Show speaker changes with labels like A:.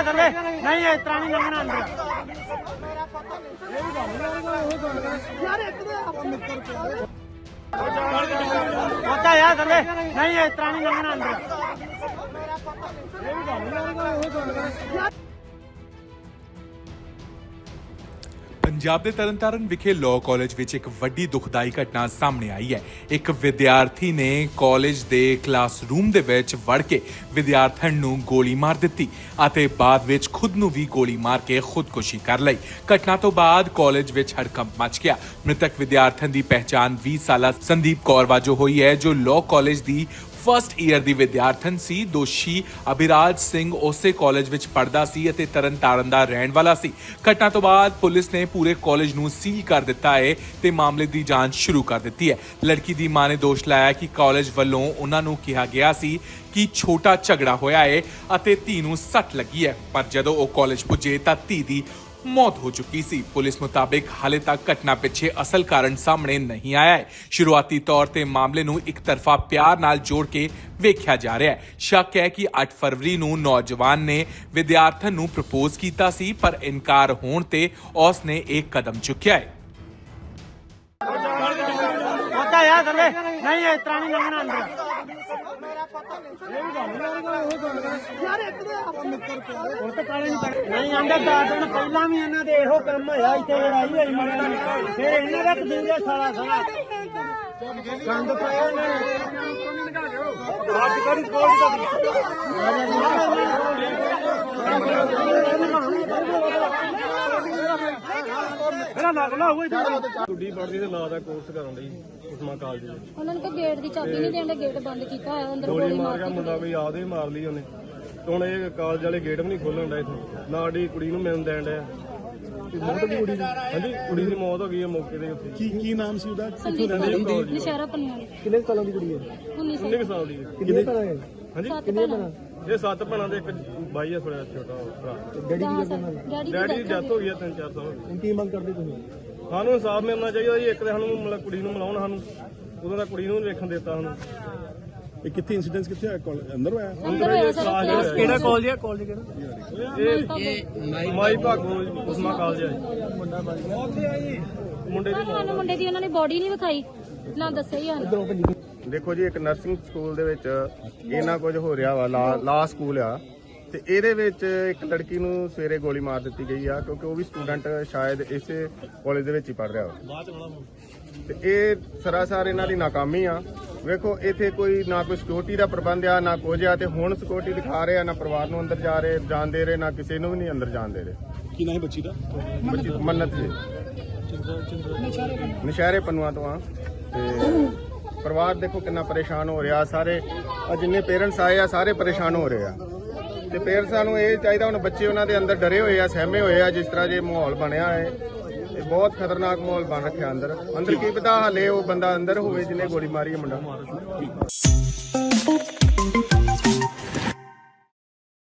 A: ਜਾ ਥੱਲੇ ਨਹੀਂ, ਇਸ ਤਰ੍ਹਾਂ ਨਹੀਂ ਲੰਘਣਾ ਅੰਦਰ। ਉੱਤਾ ਜਾ ਥੱਲੇ ਨਹੀਂ, ਇਸ ਤਰ੍ਹਾਂ ਨਹੀਂ ਲੰਘਣਾ ਅੰਦਰ।
B: ਪੰਜਾਬ ਦੇ ਤਰਨਤਾਰਨ ਵਿਖੇ ਲਾਅ ਕਾਲਜ ਵਿੱਚ ਇੱਕ ਵੱਡੀ ਦੁਖਦਾਈ ਘਟਨਾ ਸਾਹਮਣੇ ਆਈ ਹੈ। ਇੱਕ ਵਿਦਿਆਰਥੀ ਨੇ ਕਾਲਜ ਦੇ ਕਲਾਸਰੂਮ ਦੇ ਵਿੱਚ ਵੜ ਕੇ ਵਿਦਿਆਰਥਣ ਨੂੰ ਗੋਲੀ ਮਾਰ ਦਿੱਤੀ ਅਤੇ ਬਾਅਦ ਵਿੱਚ ਖੁਦ ਨੂੰ ਵੀ ਗੋਲੀ ਮਾਰ ਕੇ ਖੁਦਕੁਸ਼ੀ ਕਰ ਲਈ। ਘਟਨਾ ਤੋਂ ਬਾਅਦ ਕਾਲਜ ਵਿੱਚ ਹੜਕੰਪ ਮਚ ਗਿਆ। ਮ੍ਰਿਤਕ ਵਿਦਿਆਰਥਣ ਦੀ ਪਹਿਚਾਣ 20 ਸਾਲਾ ਸੰਦੀਪ ਕੌਰ ਵਜੋਂ ਹੋਈ ਹੈ, ਜੋ ਲਾਅ ਕਾਲਜ ਦੀ ਫਰਸਟ ਈਅਰ ਦੀ ਵਿਦਿਆਰਥਣ ਸੀ, ਦੋਸ਼ੀ ਅਭਿਰਾਜ ਸਿੰਘ ਉਸੇ ਕਾਲਜ ਵਿੱਚ ਪੜ੍ਹਦਾ ਸੀ ਅਤੇ ਤਰਨਤਾਰਨ ਦਾ ਰਹਿਣ ਵਾਲਾ ਸੀ। ਘਟਨਾ ਤੋਂ ਬਾਅਦ ਪੁਲਿਸ ਨੇ ਪੂਰੇ ਕਾਲਜ ਨੂੰ ਸੀਲ ਕਰ ਦਿੱਤਾ ਹੈ ਤੇ ਮਾਮਲੇ ਦੀ ਜਾਂਚ ਸ਼ੁਰੂ ਕਰ ਦਿੱਤੀ ਹੈ। ਲੜਕੀ ਦੀ ਮਾਂ ਨੇ ਦੋਸ਼ ਲਾਇਆ ਕਿ ਕਾਲਜ ਵੱਲੋਂ ਉਹਨਾਂ ਨੂੰ ਕਿਹਾ ਗਿਆ ਸੀ ਕਿ ਛੋਟਾ ਝਗੜਾ ਹੋਇਆ ਹੈ ਅਤੇ ਧੀ ਨੂੰ ਸੱਟ ਲੱਗੀ ਹੈ। ਪਰ ਜਦੋਂ ਉਹ ਕਾਲਜ ਪੁੱਜੇ ਤਾਂ ਧੀ ਦੀ ਮੌਤ ਹੋ ਚੁੱਕੀ ਸੀ ਪੁਲਿਸ ਮੁਤਾਬਿਕ ਹਾਲੇ ਤੱਕ ਘਟਨਾ ਪਿੱਛੇ ਅਸਲ ਕਾਰਨ ਸਾਹਮਣੇ ਨਹੀਂ ਆਇਆ ਹੈ ਸ਼ੁਰੂਆਤੀ ਤੌਰ ਤੇ ਮਾਮਲੇ ਨੂੰ ਇੱਕ ਤਰਫਾ ਪਿਆਰ ਨਾਲ ਜੋੜ ਕੇ ਵੇਖਿਆ ਜਾ ਰਿਹਾ ਹੈ ਸ਼ੱਕ ਹੈ ਕਿ 8 ਫਰਵਰੀ ਨੂੰ ਨੌਜਵਾਨ ਨੇ ਵਿਦਿਆਰਥਣ ਨੂੰ ਪ੍ਰਪੋਜ਼ ਕੀਤਾ ਸੀ ਪਰ ਇਨਕਾਰ ਹੋਣ ਤੇ ਉਸ ਨੇ ਇੱਕ ਕਦਮ ਚੁੱਕਿਆ ਹੈ
A: ਉੱਤਾ ਜਾ ਥੱਲੇ ਨਹੀਂ ਇਸ ਤਰ੍ਹਾਂ ਨਹੀਂ ਲੰਘਣਾ ਅੰਦਰ ਹੁਣ ਤਾਂ ਕਾਲੇ ਨਹੀਂ ਨਹੀਂ ਆਂਦਾ ਦਸ ਦਿਨ ਪਹਿਲਾਂ ਵੀ ਇਹਨਾਂ ਦੇ ਇਹੋ ਕੰਮ ਹੋਇਆ ਇੱਥੇ ਲੜਾਈ ਹੋਈ ਮੁੰਡਿਆਂ ਨਾਲ ਫਿਰ ਇਹਨਾਂ ਦਾ ਕਦੂਰੇ ਸਾਲਾ ਸਾਲਾ। ਗੰਦ ਪਾਇਆ ਇਹਨਾਂ ਨੇ। ਅੱਜ ਕੜੀ ਕੋਲ ਮੇਰਾ ਨਗਲਾ ਹੋਈ
C: ਕੁੜੀ ਪੜ੍ਹਦੀ ਤੇ ਲਾ ਦਾ ਕੋਰਸ ਕਰਨ ਲਈ ਉਸਮਾ ਕਾਲਜ ਦੇ
D: ਉਹਨਾਂ ਨੇ ਕਿ ਗੇਟ ਦੀ ਚਾਬੀ ਨਹੀਂ ਦੇਣ ਗੇਟ ਬੰਦ ਕੀਤਾ ਹੋਇਆ ਅੰਦਰ
C: ਗੋਲੀ ਮਾਰ ਗਿਆ ਮੁੰਡਾ ਕੋਈ ਆਦੇ ਮਾਰ ਲਈ ਉਹਨੇ। ਤੇ ਹੁਣ ਇਹ ਕਾਲਜ ਵਾਲੇ ਗੇਟ ਵੀ ਨਹੀਂ ਖੋਲਣ ਡਏ ਇੱਥੇ। ਨਾ ਸਾਡੀ ਕੁੜੀ ਨੂੰ ਮਿਲਣ ਦੇਣ ਡਿਆ ਦੀ ਦੀ? ਹਾਂਜੀ ਕੁੜੀ ਦੀ ਮੌਤ ਹੋ ਗਈ ਹੈ ਮੌਕੇ ਦੇ ਉੱਤੇ
E: ਕੀ ਕੀ ਨਾਮ ਸੀ ਉਹਦਾ?
D: ਸੰਦੀਪ ਕੌਰ। ਨਸ਼ਹਿਰਾ ਪੰਨੂ
E: ਕਿੰਨੇ ਸਾਲਾਂ ਦੀ ਕੁੜੀ ਹੈ?
D: 19 ਸਾਲ
C: 19 ਸਾਲ ਦੀ ਹੈ।
E: ਕਿੰਨੇ ਭਰਾ ਹੈ
C: ਹਾਂਜੀ।
D: ਸੱਤ ਭੈਣਾਂ
C: ਇਹ ਸੱਤ ਭੈਣਾਂ ਦੇ ਇੱਕ ਬਾਈ ਆ ਥੋੜਾ ਛੋਟਾ ਭਰਾ।
E: ਡੈਡੀ
D: ਸਾਲ ਡੈਡੀ
C: ਡੈਡੀ ਦੀ
D: ਦੀ
C: ਡੈਥ ਹੋ ਗਈ ਆ ਤਿੰਨ ਚਾਰ ਸਾਲ।
E: ਹੁਣ ਕੀ ਮੰਗ ਕਰਦੇ ਤੁਸੀਂ?
C: ਸਾਨੂੰ ਇਨਸਾਫ ਮਿਲਣਾ ਚਾਹੀਦਾ ਜੀ। ਇੱਕ ਤੇ ਸਾਨੂੰ ਮਤਲਬ ਕੁੜੀ ਨੂੰ ਮਿਲਾਉਣ ਸਾਨੂੰ। ਉਦੋਂ ਦਾ ਕੁੜੀ ਨੂੰ ਨੀ ਵੇਖਣ ਦਿੱਤਾ ਸਾਨੂੰ।
E: ਇਹ ਕਿੱਥੇ ਇਨਸੀਡੈਂਸ ਕਿੱਥੇ ਹੋਇਆ? ਕਾਲਜ ਅੰਦਰ ਹੋਇਆ?
D: ਅੰਦਰ ਹੋਇਆ ਸਾਰਾ ਕਲਾਸ
C: ਕਿਹੜਾ ਕਾਲਜ ਹੈ ਕਾਲਜ ਕਿਹੜਾ? ਇਹ ਮਾਈ ਭਾਗੋ। ਉਸਮਾ ਕਾਲਜ ਹੈ ਮੁੰਡੇ ਦੀ
D: ਸਾਨੂੰ ਮੁੰਡੇ ਦੀ ਉਹਨਾਂ ਨੇ ਬੋਡੀ ਨਹੀਂ ਵਿਖਾਈ। ਨਾ ਦੱਸਿਆ ਹੀ ਹਨ
F: ਦੇਖੋ ਜੀ ਇੱਕ ਨਰਸਿੰਗ ਸਕੂਲ ਦੇ ਵਿੱਚ ਇਹਨਾਂ ਕੁਝ ਹੋ ਰਿਹਾ ਵਾ ਲਾ ਲਾ ਸਕੂਲ ਆ। ਤੇ ਇਹਦੇ ਵਿੱਚ ਇੱਕ ਲੜਕੀ ਨੂੰ ਸਵੇਰੇ ਗੋਲੀ ਮਾਰ ਦਿੱਤੀ ਗਈ ਆ ਕਿਉਂਕਿ ਉਹ ਵੀ ਸਟੂਡੈਂਟ ਸ਼ਾਇਦ ਇਸੇ ਕਾਲਜ ਦੇ ਵਿੱਚ ਹੀ ਪੜ ਰਿਹਾ ਵਾ। ਤੇ ਇਹ ਸਰਾਸਰ ਇਹਨਾਂ ਦੀ ਨਾਕਾਮੀ ਆ। ਵੇਖੋ ਇੱਥੇ ਕੋਈ ਨਾ ਕੋਈ ਸਿਕਿਉਰਿਟੀ ਦਾ ਪ੍ਰਬੰਧ ਆ ਨਾ ਕੁਝ ਆ ਤੇ ਹੁਣ ਸਿਕਿਉਰਿਟੀ ਦਿਖਾ ਰਹੇ ਆ ਨਾ ਪਰਿਵਾਰ ਨੂੰ ਅੰਦਰ ਜਾ ਰਹੇ ਜਾਣ ਦੇ ਰਹੇ ਨਾ ਕਿਸੇ ਨੂੰ ਵੀ ਨਹੀਂ ਅੰਦਰ ਜਾਣ ਦੇ ਰਹੇ।
E: ਕੀ ਨਾਮ ਹੈ ਬੱਚੀ ਦਾ?
F: ਬੱਚੀ ਮੰਨਤ ਜੀ। ਨਸ਼ਹਿਰੇ ਪੰਨੂਆਂ ਤੋਂ ਆ ਤੇ ਪਰਿਵਾਰ ਦੇਖੋ ਕਿੰਨਾ ਪਰੇਸ਼ਾਨ ਹੋ ਰਿਹਾ, ਸਾਰੇ ਆ ਜਿੰਨੇ ਪੇਰੈਂਟਸ ਆਏ ਆ, ਸਾਰੇ ਪਰੇਸ਼ਾਨ ਹੋ ਰਹੇ ਆ। ਤੇ ਪੇਰੈਂਟਸਾਂ ਨੂੰ ਇਹ ਚਾਹੀਦਾ, ਹੁਣ ਬੱਚੇ ਉਹਨਾਂ ਦੇ ਅੰਦਰ ਡਰੇ ਹੋਏ ਆ, ਸਹਿਮੇ ਹੋਏ ਆ, ਜਿਸ ਤਰ੍ਹਾਂ ਜੇ ਮਾਹੌਲ ਬਣਿਆ ਹੈ। ਇਹ ਬਹੁਤ ਖਤਰਨਾਕ ਮਾਹੌਲ ਬਣ ਰੱਖਿਆ ਅੰਦਰ। ਅੰਦਰ ਕੀ ਪਤਾ ਹਲੇ ਉਹ ਬੰਦਾ ਅੰਦਰ ਹੋਵੇ ਜਿਹਨੇ ਗੋਲੀ ਮਾਰੀ ਹੈ ਮੁੰਡਾ।